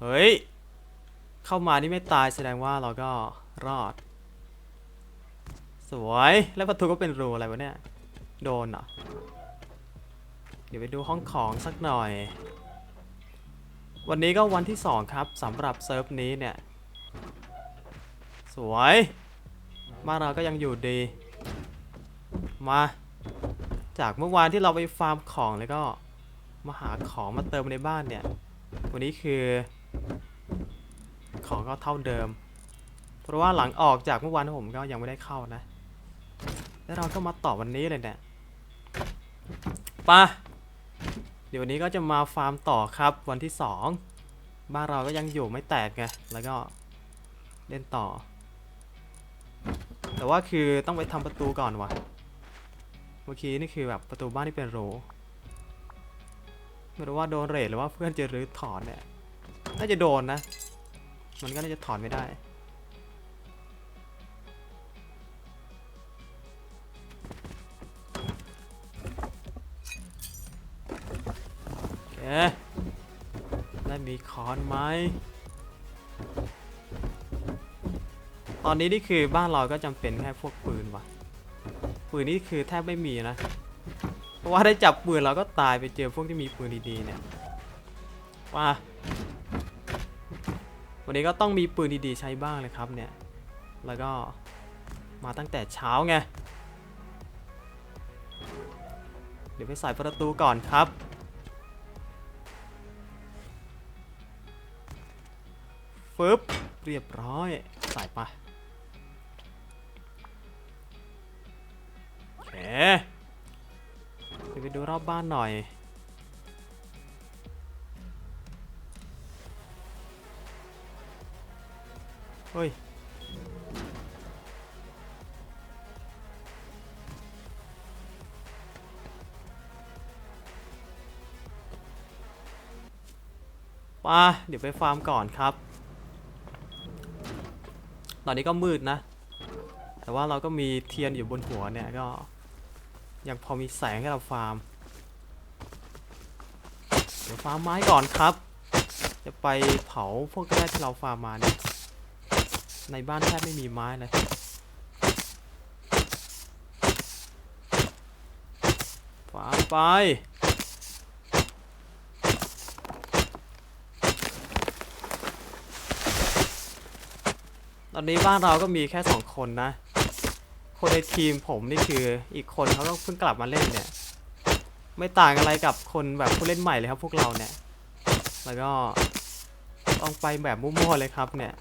เฮ้ย เข้ามานี่ไม่ตายแสดงว่าเราก็รอด สวย แล้วประตูก็เป็นรูอะไรวะเนี่ย โดนเหรอ เดี๋ยวไปดูห้องของสักหน่อย วันนี้ก็วันที่สองครับสำหรับเซิร์ฟนี้เนี่ย สวยบ้านเราก็ยังอยู่ดี มา จากเมื่อวานที่เราไปฟาร์มของแล้วก็มาหาของมาเติมในบ้านเนี่ย วันนี้คือ ของก็เท่าเดิม เพราะว่าหลังออกจากเมื่อวานผมก็ยังไม่ได้เข้านะ แล้วเราก็มาต่อวันนี้เลยเนี่ยไปะเดี๋ยววันนี้ก็จะมาฟาร์มต่อครับวันที่สองบ้านเราก็ยังอยู่ไม่แตกไง แล้วก็เล่นต่อ แต่ว่าคือต้องไปทำประตูก่อนวะเมื่อกี้นี่คือแบบประตูบ้านที่เป็นโรไม่รู้ว่าโดนเรทหรือว่าเพื่อนจะรื้อถอนเนี่ย น่าจะโดนนะ มันก็น่าจะถอนไม่ได้ โอเค แล้วมีค้อนไหม ตอนนี้นี่คือบ้านเราก็จำเป็นแค่พวกปืนว่ะปืนนี่คือแทบไม่มีนะ เพราะว่าได้จับปืนเราก็ตายไปเจอพวกที่มีปืนดีๆเนี่ย ว่า วันนี้ก็ต้องมีปืนดีๆใช้บ้างเลยครับเนี่ย แล้วก็มาตั้งแต่เช้าไง เดี๋ยวไปใส่ประตูก่อนครับ ฟึบเรียบร้อย ใส่ไปโอเคเดี๋ยวไปดูรอบบ้านหน่อย เฮ้ยมาเดี๋ยวไปฟาร์มก่อนครับ ตอนนี้ก็มืดนะ แต่ว่าเราก็มีเทียนอยู่บนหัวเนี่ยก็ ยังพอมีแสงให้เราฟาร์ม เดี๋ยวฟาร์มไม้ก่อนครับ จะไปเผาพวกแร่ที่เราฟาร์มมาเนี่ย ในบ้านแทบไม่มีไม้เลยฟาไป ตอนนี้บ้านเราก็มีแค่สองคนนะ คนในทีมผมนี่คืออีกคนเขาก็เพิ่งกลับมาเล่นเนี่ย ไม่ต่างอะไรกับคนแบบผู้เล่นใหม่เลยครับพวกเราเนี่ย แล้วก็ต้องไปแบบมั่วๆเลยครับเนี่ย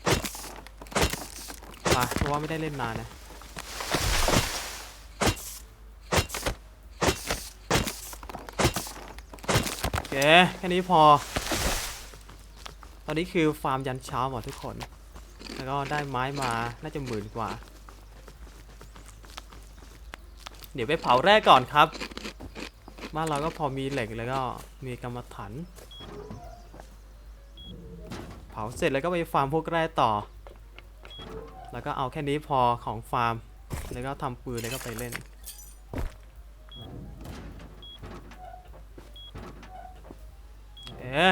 ไปเพราะว่าไม่ได้เล่นนานนะโอเคแค่นี้พอ ตอนนี้คือฟาร์มยันเช้าหมดทุกคน แล้วก็ได้ไม้มาน่าจะหมื่นกว่า เดี๋ยวไปเผาแร่ก่อนครับบ้านเราก็พอมีเหล็กแล้วก็มีกรรมฐานเผาเสร็จแล้วก็ไปฟาร์มพวกแร่ต่อ แล้วก็เอาแค่นี้พอของฟาร์ม แล้วก็ทำปืนแล้วก็ไปเล่น เอ๊ะ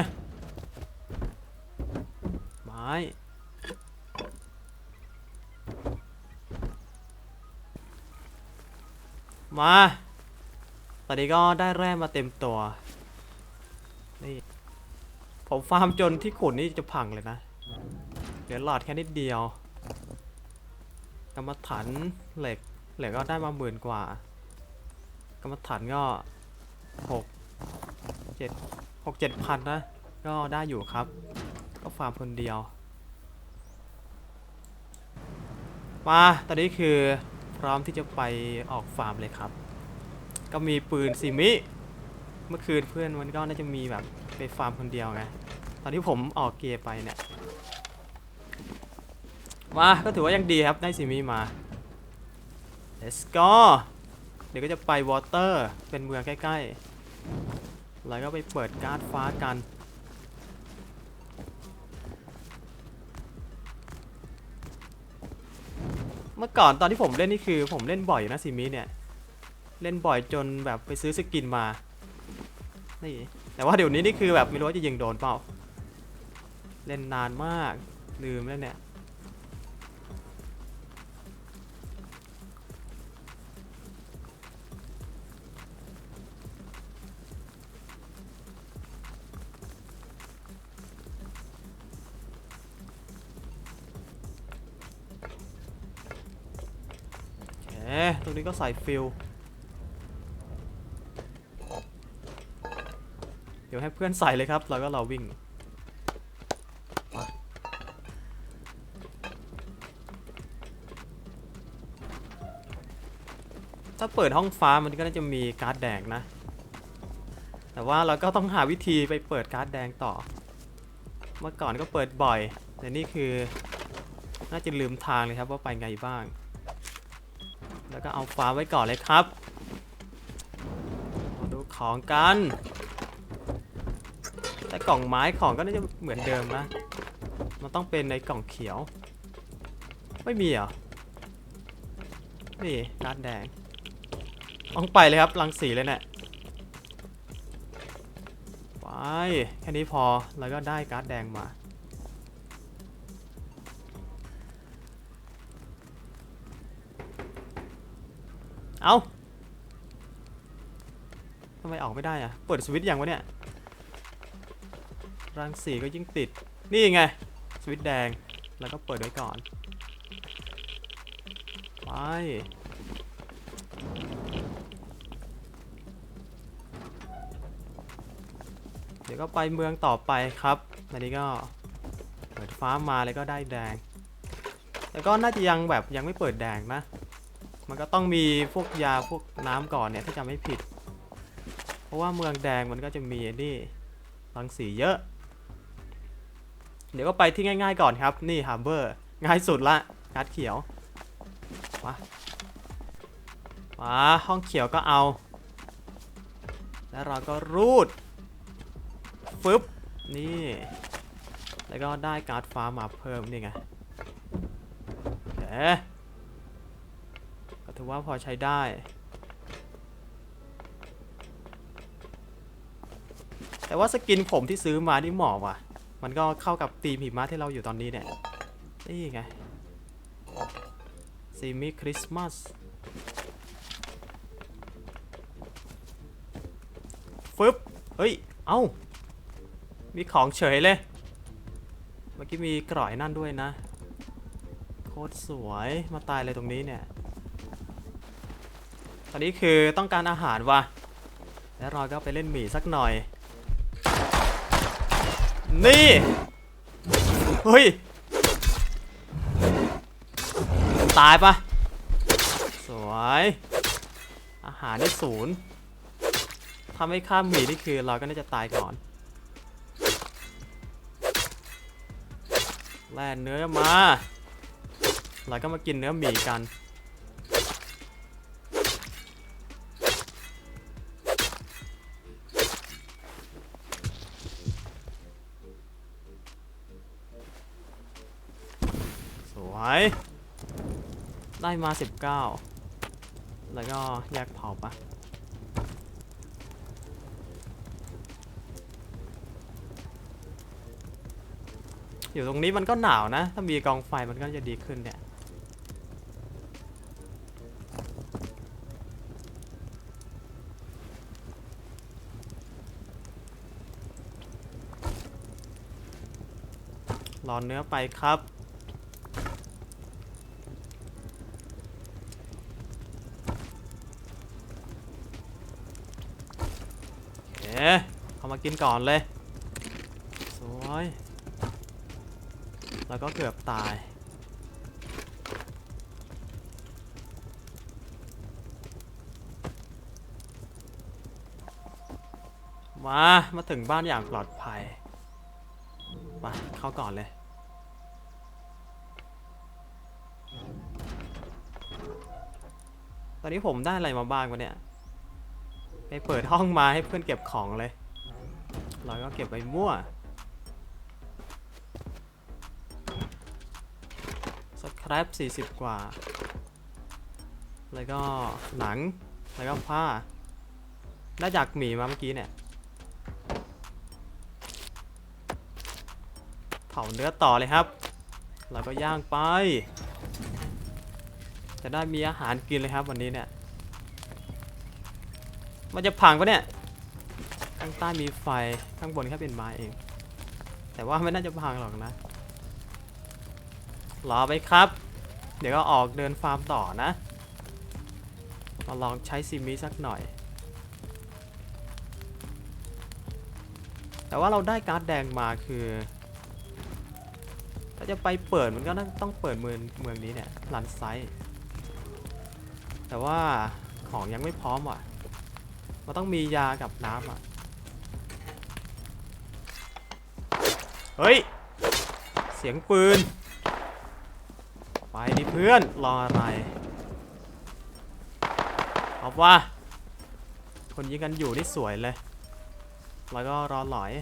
ไม้มา ตอนนี้ก็ได้แร่มาเต็มตัว นี่ ผมฟาร์มจนที่ขุนนี่จะพังเลยนะเหลือหลอดแค่นิดเดียว กรรมฐานเหล็กเหล็กก็ได้มาหมื่นกว่า กรรมฐานก็หกเจ็ดหกเจ็ดพันนะ ก็ได้อยู่ครับ ก็ฟาร์มคนเดียว มา ตอนนี้คือพร้อมที่จะไปออกฟาร์มเลยครับ ก็มีปืนซิมิ เมื่อคืนเพื่อนมันก็น่าจะมีแบบไปฟาร์มคนเดียวไง ตอนที่ผมออกเกียร์ไปเนี่ย มาก็ถือว่ายังดีครับได้ซิมิมา let's go เดี๋ยวก็จะไปวอเตอร์เป็นเมืองใกล้ๆ แล้วก็ไปเปิดการ์ดฟ้ากัน เมื่อก่อนตอนที่ผมเล่นนี่คือผมเล่นบ่อยอยู่นะซิมิเนี่ย เล่นบ่อยจนแบบไปซื้อสกินมานี่แต่ว่าเดี๋ยวนี้นี่คือแบบไม่รู้ว่าจะยิงโดนเปล่า เล่นนานมากลืมแล้วเนี่ย ตรงนี้ก็ใส่ฟิลเดี๋ยวให้เพื่อนใส่เลยครับ แล้วก็เราวิ่ง ถ้าเปิดห้องฟ้ามันก็น่าจะมีการ์ดแดงนะ แต่ว่าเราก็ต้องหาวิธีไปเปิดการ์ดแดงต่อ เมื่อก่อนก็เปิดบ่อย แต่นี่คือ น่าจะลืมทางเลยครับว่าไปไงบ้าง แล้วก็เอาฟ้าไว้ก่อนเลยครับมาดูของกัน แต่กล่องไม้ของก็น่าจะเหมือนเดิมนะ มันต้องเป็นในกล่องเขียว ไม่มีเหรอ นี่การ์ดแดงต้องไปเลยครับรังสีเลยเนี่ยไปแค่นี้พอแล้วก็ได้การ์ดแดงมา เอาทำไมออกไม่ได้อะเปิดสวิตช์ยังวะเนี่ย รังสีก็ยิ่งติด นี่ไง สวิตช์แดง แล้วก็เปิดไว้ก่อน ไป เดี๋ยวก็ไปเมืองต่อไปครับอันนี้ก็เปิดฟ้ามาแล้วก็ได้แดงแต่ก็น่าจะยังแบบยังไม่เปิดแดงนะ มันก็ต้องมีพวกยาพวกน้ำก่อนเนี่ยถ้าจำไม่ผิด เพราะว่าเมืองแดงมันก็จะมีนี่รังสีเยอะ เดี๋ยวก็ไปที่ง่าย ๆก่อนครับ นี่ฮาร์เบอร์ ง่ายสุดละการ์ดเขียว มามาห้องเขียวก็เอา แล้วเราก็รูด ฟึบ นี่ แล้วก็ได้การ์ดฟ้ามาเพิ่มนี่ไงเอ๊ะ ถือว่าพอใช้ได้ แต่ว่าสกินผมที่ซื้อมานี่เหมาะว่ะ มันก็เข้ากับธีมหิมะที่เราอยู่ตอนนี้เนี่ย นี่ไงซีมิคริสต์มาสฟึบ เฮ้ย เอ้า มีของเฉยเลย เมื่อกี้มีกร่อยนั่นด้วยนะ โคตรสวย มาตายเลยตรงนี้เนี่ย อนนี้คือต้องการอาหารว่ะ แล้วเราก็ไปเล่นหมีสักหน่อย นี่ เฮ้ย ตายปะสวย อาหารได้ศูนย์ทำให้ข้ามหมีนี่คือเราก็น่าจะตายก่อนแล่เนื้อมา เราก็มากินเนื้อหมีกัน วยได้มา 19 แล้วก็แยกเผาปะอยู่ตรงนี้มันก็หนาวนะ ถ้ามีกองไฟมันก็จะดีขึ้นเนี่ย รอเนื้อไปครับ โอเคเอามา กินก่อนเลย สวย แล้วก็เกือบตาย มา มาถึงบ้านอย่างปลอดภัยไปเข้าก่อนเลยตอนนี้ผมได้อะไรมาบ้างวะเนี่ย ไปเปิดห้องมาให้เพื่อนเก็บของเลย ก็เก็บไว้มั่วสครับ40 กว่า แล้วก็หนัง แล้วก็ผ้า ได้จากหมีมาเมื่อกี้เนี่ย เผาเนื้อต่อเลยครับแล้วก็ย่างไป จะได้มีอาหารกินเลยครับวันนี้เนี่ย มันจะพังปะเนี่ย ข้างใต้มีไฟข้างบนแค่เป็นไม้เอง แต่ว่าไม่น่าจะพังหรอกนะ รอไปครับ เดี๋ยวก็ออกเดินฟาร์มต่อนะ มาลองใช้ซิมิสักหน่อย แต่ว่าเราได้การ์ดแดงมาคือ ถ้าจะไปเปิดมันก็ต้องเปิดเมืองเมืองนี้เนี่ยลันไซแต่ว่าของยังไม่พร้อมว่ะมันต้องมียากับน้ำอะ เฮ้ย เสียงปืน ไปดิเพื่อน รออะไรเอาว่าคนยิงกันอยู่นี่สวยเลย แล้วก็รอหลอย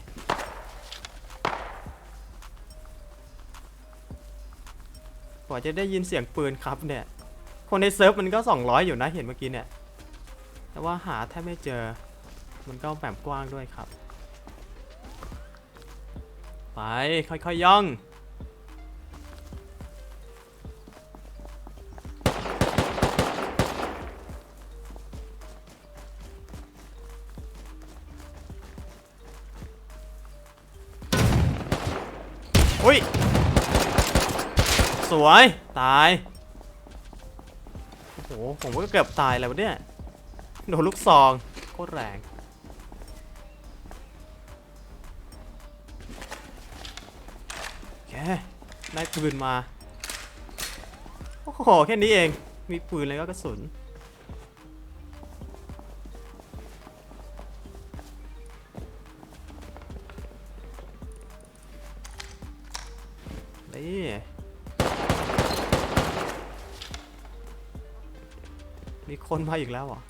กว่าจะได้ยินเสียงปืนครับเนี่ย คนในเซิร์ฟมันก็ 200 อยู่นะเห็นเมื่อกี้เนี่ย แต่ว่าหาแทบไม่เจอ มันก็แบบกว้างด้วยครับ ไป ค่อยๆย่อง อุ้ย สวย ตาย โอ้โห ผมก็เกือบตายแล้วเนี่ย โดนลูกซอง โคตรแรง ได้ปืนมา โอ้โห แค่นี้เอง มีปืนแล้วก็กระสุน นี่มีคนมาอีกแล้วเหรอ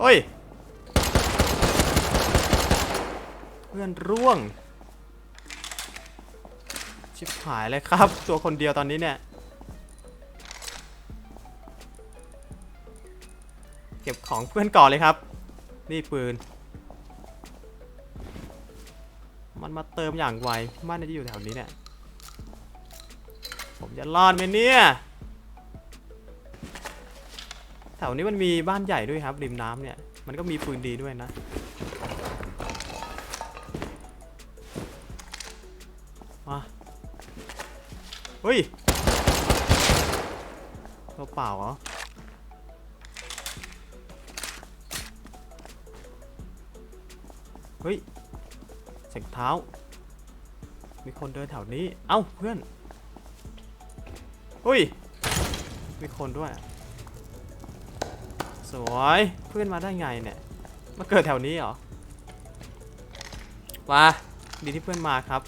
โอ้ย เพื่อนร่วง ชิบหายเลยครับ ตัวคนเดียวตอนนี้เนี่ย เก็บของเพื่อนก่อนเลยครับ นี่ปืน มันมาเติมอย่างไว มันน่าจะอยู่แถวนี้เนี่ย ผมจะรอดไหมเนี่ย แถวนี้มันมีบ้านใหญ่ด้วยครับ ริมน้ำเนี่ย มันก็มีปืนดีด้วยนะ เฮ้ยตัวเปล่าเหรอเฮ้ยเสียงเท้า มีคนเดินแถวนี้ เอ้าเพื่อนอุ้ย มีคนด้วย สวย เพื่อนมาได้ไงเนี่ย มาเกิดแถวนี้เหรอว้าดีที่เพื่อนมาครับ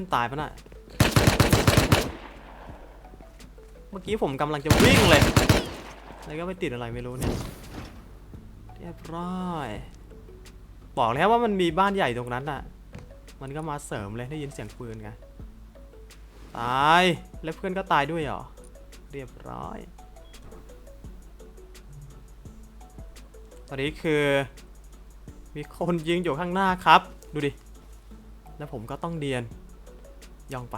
อนตายปะน่ะเมื่อกี้ผมกำลังจะวิ่งเลย แล้วก็ไปติดอะไรไม่รู้เนี่ย เรียบร้อย บอกแล้วว่ามันมีบ้านใหญ่ตรงนั้นน่ะ มันก็มาเสริมเลยได้ยินเสียงปืนไง ตาย แล้วเพื่อนก็ตายด้วยเหรอ เรียบร้อย ตอนนี้คือ มีคนยิงอยู่ข้างหน้าครับ ดูดิ แล้วผมก็ต้องเดียน ย่องไป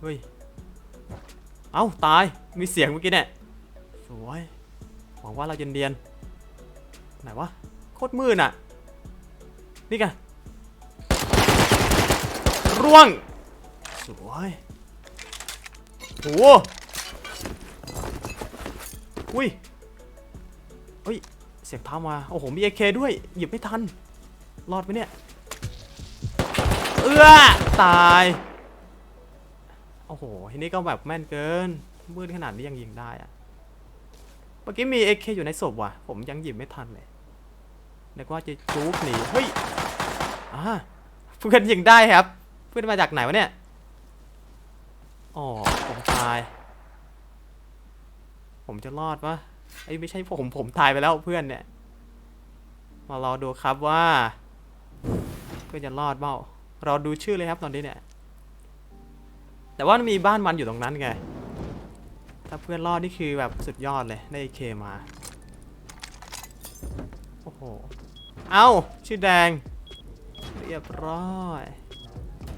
เฮ้ย เอ้า ตาย มีเสียงเมื่อกี้เนี่ย สวย หวังว่าเราจะเดียนไหนวะ โคตรมืดอะ นี่ไงร่วง สวยโหอุ้ยเฮ้ย เสียงเท้ามา โอ้โห มีเอเคด้วย หยิบไม่ทัน รอดไหมเนี่ย อตาย โอ้โห ทีนี้ก็แบบแม่นเกิน มืดขนาดนี้ยังยิงได้อะเมื่อกี้มีเอเคอยู่ในศพว่ะ ผมยังหยิบไม่ทันเลยนึกว่าจะจู๊กหนี เฮ้ยอ่าเพื่อนยิงได้ครับ เพื่อนมาจากไหนวะเนี่ย อ๋อ ผมตาย ผมจะรอดปะไอ้ยไม่ใช่ผม ผมตายไปแล้วเพื่อนเนี่ย มารอดูครับว่า เพื่อนจะรอดเปล่า รอดูชื่อเลยครับตอนนี้เนี่ย แต่ว่ามีบ้านมันอยู่ตรงนั้นไง ถ้าเพื่อนรอดนี่คือแบบสุดยอดเลย ได้เคมา โอ้โห เอ้าชื่อแดง เรียบร้อย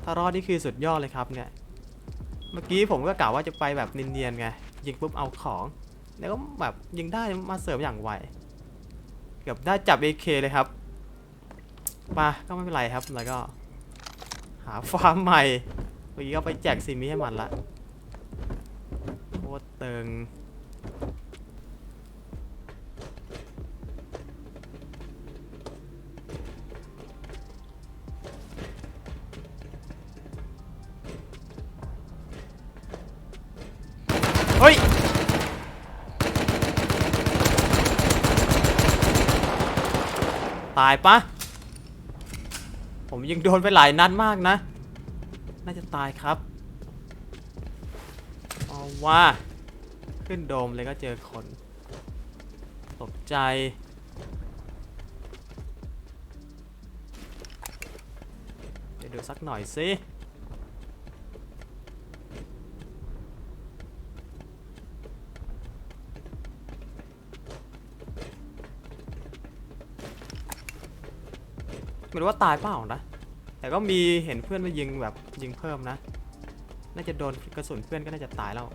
ถ้ารอดนี่คือสุดยอดเลยครับเนี่ย เมื่อกี้ผมก็กล่าวว่าจะไปแบบเนียนๆไง ยิงปุ๊บเอาของ แล้วก็แบบยิงได้มาเสริมอย่างไว เกือบได้จับ AK เลยครับมาก็ไม่เป็นไรครับ แล้วก็ หาฟาร์มใหม่เมื่อกี้ก็ไปแจกซีมิให้มันละโคตรตึงเฮ้ย ตายปะ ผมยิงโดนไปหลายนัดมากนะ น่าจะตายครับเอาว่า ขึ้นโดมเลยก็เจอคนตกใจ เดี๋ยวดูสักหน่อยสิ ไม่รู้ว่าตายเปล่านะ แต่ก็มีเห็นเพื่อนมายิงแบบยิงเพิ่มนะ น่าจะโดนกระสุนเพื่อนก็น่าจะตายแล้ว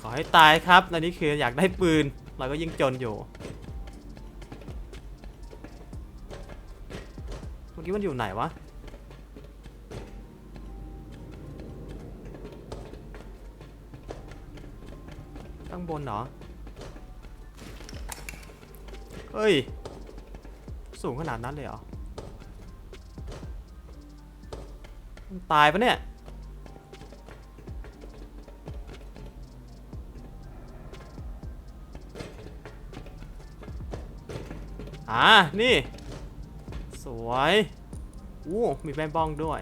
ขอให้ตายครับอันนี้คืออยากได้ปืน เราก็ยิ่งจนอยู่เมื่อกี้มันอยู่ไหนวะข้างบนเหรอ เฮ้ย สูงขนาดนั้นเลยเหรอมันตายปะเนี่ย อ่า นี่ สวยอู้มีแป้งบ้องด้วย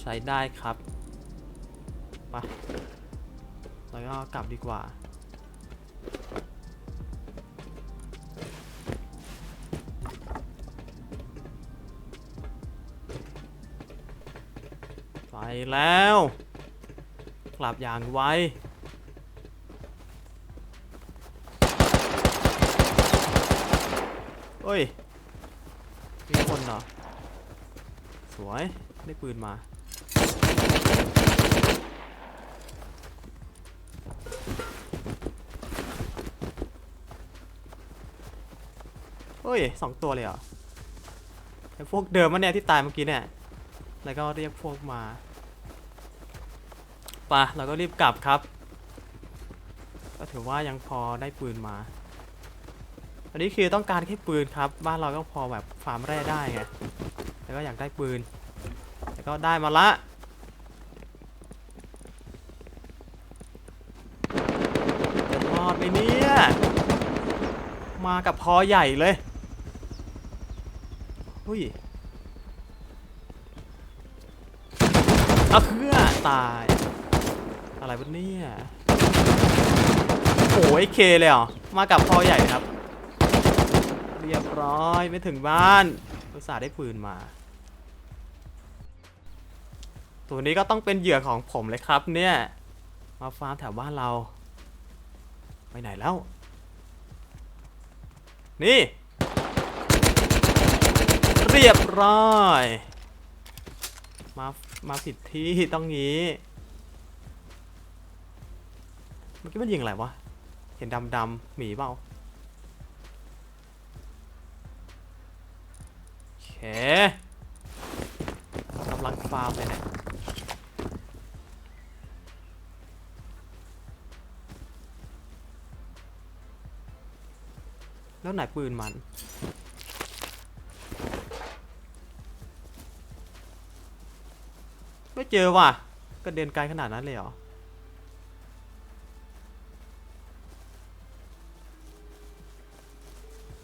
ใช้ได้ครับ ไปแล้วก็กลับดีกว่า แล้ว กลับอย่างไวเฮ้ย มีคนเหรอ สวย ได้ปืนมา เฮ้ยสองตัวเลยเหรอไอ้พวกเดิมมันเนี่ยที่ตายเมื่อกี้เนี่ย แล้วก็เรียกพวกมา ปะเราก็รีบกลับครับ ก็ถือว่ายังพอได้ปืนมาอันนี้คือต้องการแค่ปืนครับ บ้านเราก็พอแบบฟาร์มแร่ได้ไงแล้วก็อยากได้ปืนแล้วก็ได้มาละจะรอดไหมเนี่ย มากับพอใหญ่เลยหุ้ยเอาเพื่อตาย อะไรวะเนี่ยโอ้ยเคเลยเหรอ มากับพ่อใหญ่ครับ เรียบร้อยไม่ถึงบ้านอุตส่าห์ได้ปืนมา ตัวนี้ก็ต้องเป็นเหยื่อของผมเลยครับเนี่ย มาฟาร์มแถวบ้านเรา ไปไหนแล้ว นี่ เรียบร้อย มา มาผิดที่ต้องงี้ มื่อกี้มันยิงอะไรวะ เห็นดำดำหมีเปล่าโอเคกำลังฟาร์มเลยเนี่ยแล้วไหนปืนมัน ไม่เจอว่ะกระเด็นไกลขนาดนั้นเลยเหรอ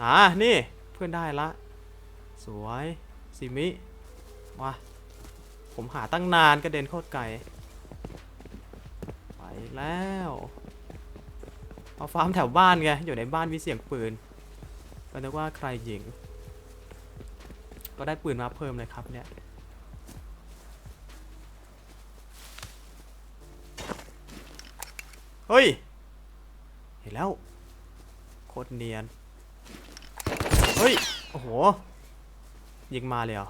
อ่านี่เพื่อนได้ละ สวยซิมิว้าผมหาตั้งนานกระเด็นโคตรไกลไปแล้วมาฟาร์มแถวบ้านไงอยู่ในบ้านมีเสียงปืนก็นึกว่าใครยิง ก็ได้ปืนมาเพิ่มเลยครับเนี่ยเฮ้ย เห็นแล้ว โคตรเนียน เฮ้ย โอ้โห ยิงมาเลยเหรอ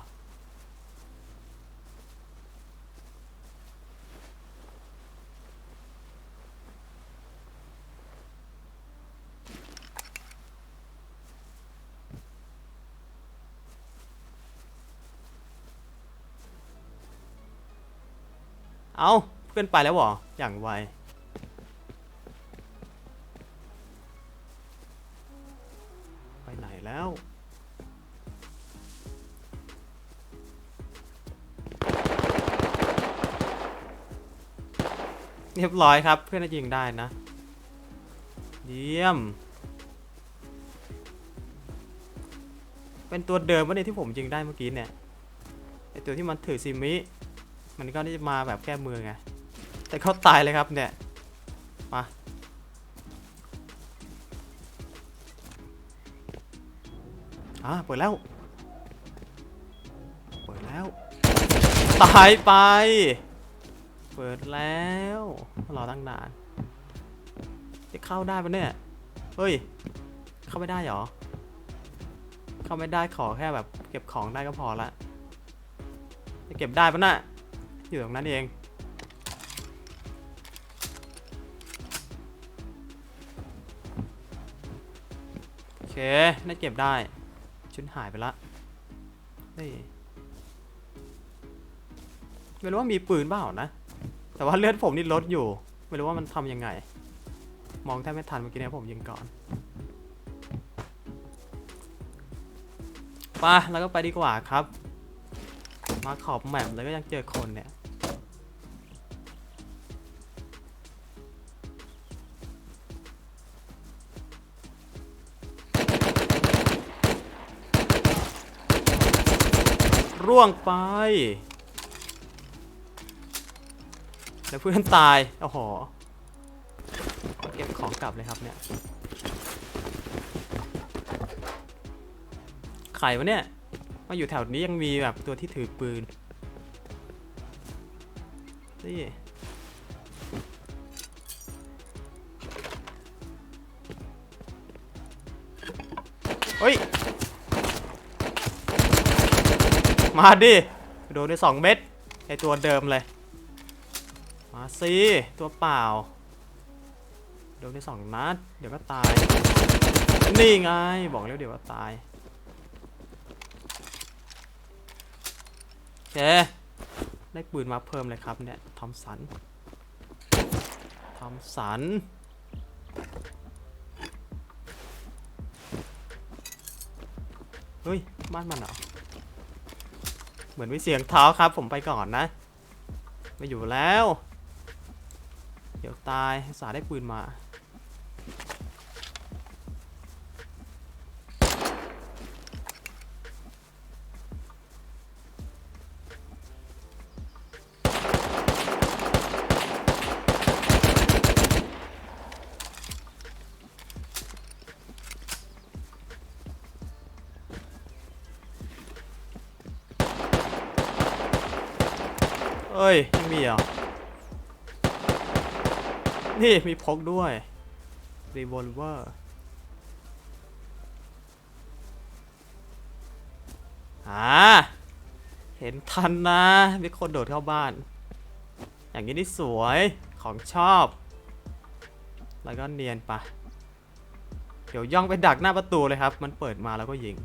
เอาเพื่อนไปแล้วเหรอ อย่างไว ร้อยครับ เพื่อนน่าจะยิงได้นะ เยี่ยม เป็นตัวเดิมวะเนี่ยที่ผมยิงได้เมื่อกี้เนี่ยไอตัวที่มันถือซิมิ มันก็ได้มาแบบแก้มือไง แต่เขาตายเลยครับเนี่ย มาอ่าเปิดแล้ว เปิดแล้ว ตายไป เปิดแล้วรอตั้งนาน จะเข้าได้ปะเนี่ย เฮ้ย เข้าไม่ได้เหรอ เข้าไม่ได้ขอแค่แบบเก็บของได้ก็พอละ จะเก็บได้ปะน่ะอยู่ตรงนั้นเอง โอเคได้เก็บได้ ชุดหายไปละเฮ้ยไม่รู้ว่ามีปืนเปล่านะ แต่ว่าเลือดผมนี่ลดอยู่ ไม่รู้ว่ามันทำยังไง มองแทบไม่ทันเมื่อกี้เนี่ยผมยิงก่อนไปแล้วก็ไปดีกว่าครับ มาขอบแมปแล้วก็ยังเจอคนเนี่ยร่วงไป แล้วเพื่อนตาย โอ้โห เก็บของกลับเลยครับเนี่ย ไขวะเนี่ย มาอยู่แถวนี้ยังมีแบบตัวที่ถือปืน นี่เฮ้ย มาดิ โดนไปสองเม็ดไอตัวเดิมเลย สิตัวเปล่า โดนไปสองนัด เดี๋ยวก็ตาย นี่ไง บอกแล้วเดี๋ยวก็ตายโอเคได้ปืนมาเพิ่มเลยครับเนี่ยทอมสันทอมสันเฮ้ย บ้านมันเหรอ เหมือนมีเสียงเท้าครับ ผมไปก่อนนะ ไม่อยู่แล้ว ตายสาได้ปืนมา เอ้ยยังมีเหรอ นี่มีพกด้วยรีวอลเวอร์อ่าเห็นทันนะ มีคนโดดเข้าบ้าน อย่างนี้นี่สวยของชอบ แล้วก็เนียนไปะเดี๋ยวย่องไปดักหน้าประตูเลยครับ มันเปิดมาแล้วก็ยิง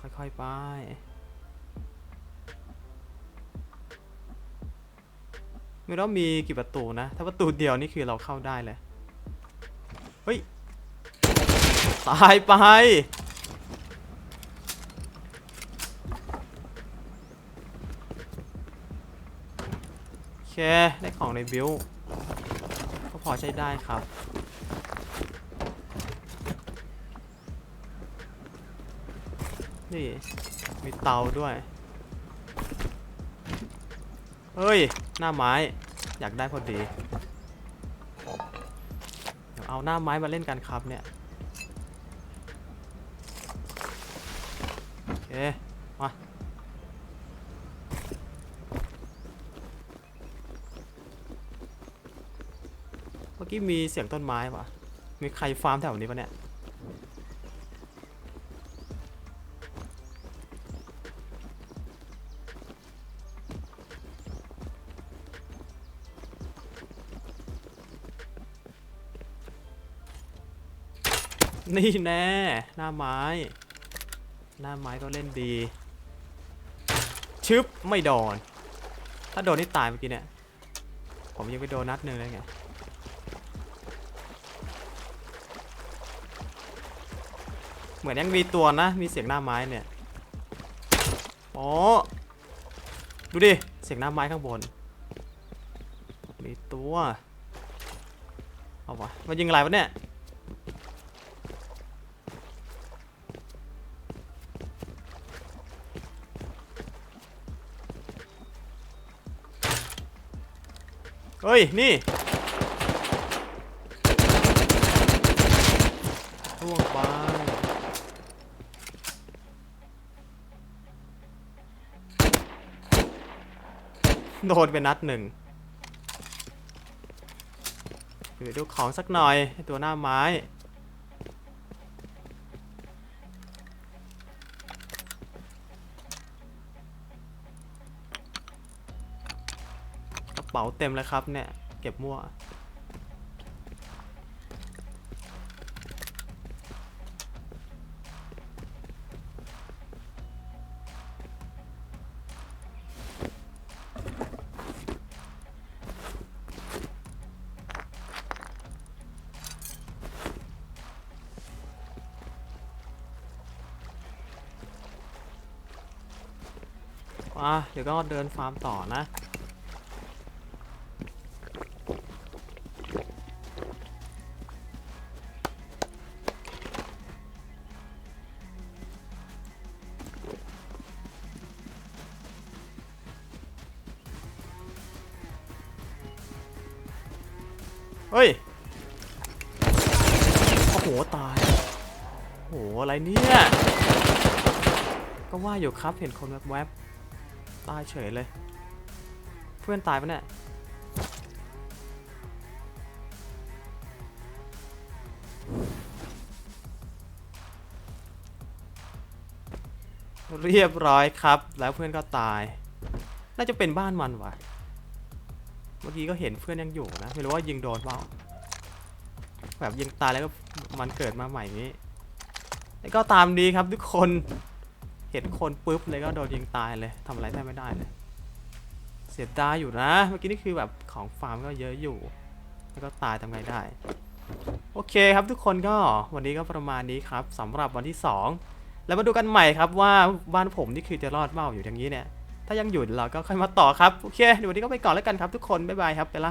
ค่อยๆไป ไม่รู้ว่ามีกี่ประตูนะ ถ้าประตูเดียวนี่คือเราเข้าได้เลย เฮ้ย ตายไป โอเค ได้ของในบิลก็พอใช้ได้ครับนี่มีเตาด้วย เฮ้ย หน้าไม้ อยากได้พอดี เดี๋ยวเอาหน้าไม้มาเล่นกันครับเนี่ย โอเค มา เมื่อกี้มีเสียงต้นไม้ปะมีใครฟาร์มแถวนี้ปะเนี่ย นี่แน่ หน้าไม้ หน้าไม้ก็เล่นดี ชึบ ไม่โดน ถ้าโดนนี่ตายเมื่อกี้เนี่ย ผมยังไปโดนนัดหนึ่งเลยไง เหมือนยังมีตัวนะ มีเสียงหน้าไม้เนี่ย โอ้ดูดิ เสียงหน้าไม้ข้างบน มีตัว เอาวะมันยิงอะไรวะเนี่ย เฮ้ย นี่ล่วงไปโดนไปนัดหนึ่งเดี๋ยวดูของสักหน่อย ตัวหน้าไม้ ระเป๋าเต็มเลยครับเนี่ย เก็บมั่ว อะเดี๋ยวก็เดินฟาร์มต่อนะ ก็ว่าอยู่ครับเห็นคนแวบๆตายเฉยเลย เพื่อนตายปะเนี่ยเรียบร้อยครับ แล้วเพื่อนก็ตาย น่าจะเป็นบ้านมันวะเมื่อกี้ก็เห็นเพื่อนยังอยู่นะไม่รู้ว่ายิงโดนเปล่าแบบยิงตายแล้วก็มันเกิดมาใหม่งนี้แล้วก็ตามดีครับทุกคน ห็นคนปุ๊บเลยก็โดนยิงตายเลยทำอะไรแทบไม่ได้เลย เสียดายอยู่นะ เมื่อกี้นี่คือแบบของฟาร์มก็เยอะอยู่ แล้วก็ตายทำไงได้ โอเคครับทุกคนก็วันนี้ก็ประมาณนี้ครับสำหรับวันที่ 2 แล้วมาดูกันใหม่ครับว่าบ้านผมนี่คือจะรอดเปล่าอยู่อย่างนี้เนี่ยถ้ายังอยู่เราก็ค่อยมาต่อครับ โอเคเดี๋ยววันนี้ก็ไปก่อนแล้วกันครับทุกคน บ๊ายบายครับไปละ